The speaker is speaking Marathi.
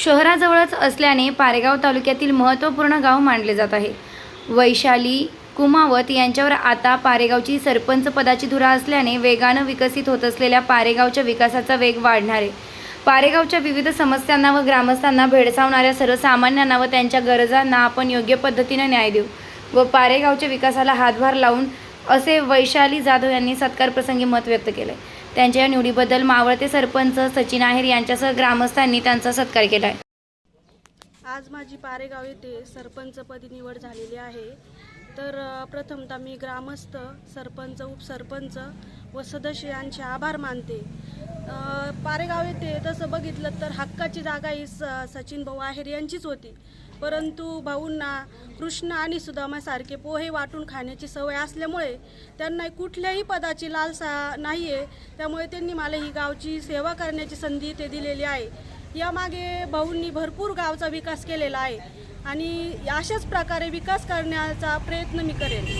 शहराजवळच असल्याने पारेगाव तालुक्यातील महत्त्वपूर्ण गाव मानले जात आहे. वैशाली कुमावत यांच्यावर आता पारेगावची सरपंच पदाची धुरा असल्याने वेगानं विकसित होत असलेल्या पारेगावच्या विकासाचा वेग वाढणार आहे. पारेगावच्या विविध समस्यांना व ग्रामस्थांना भेडसावणाऱ्या सर्वसामान्यांना व त्यांच्या गरजांना आपण योग्य पद्धतीने न्याय देऊ व पारेगावच्या विकासाला हातभार लावून असे वैशाली जाधव यांनी सत्कारप्रसंगी मत व्यक्त केलं आहे त्यांच्या या निवडीबद्दल मावळते सरपंच सचिन आहेर यांच्यासह ग्रामस्थांनी त्यांचा सत्कार केला आहे आज माझी पारेगाव येथे सरपंचपदी निवड झालेली आहे. तर प्रथमतः मी ग्रामस्थ सरपंच उपसरपंच व सदस्य यांचे आभार मानते. पारेगाव येथे तसं बघितलं तर हक्काची जागा ही स सचिन भाऊ आहेर यांचीच होती. परंतु भाऊंना कृष्ण आणि सुदामासारखे पोहे वाटून खाण्याची सवय असल्यामुळे त्यांना कुठल्याही पदाची लालसा नाही आहे त्यामुळे त्यांनी मला ही गावची सेवा करण्याची संधी ते दिलेली आहे. यामागे भाऊंनी भरपूर गावचा विकास केलेला आहे आणि अशाच प्रकारे विकास करण्याचा प्रयत्न मी करेन.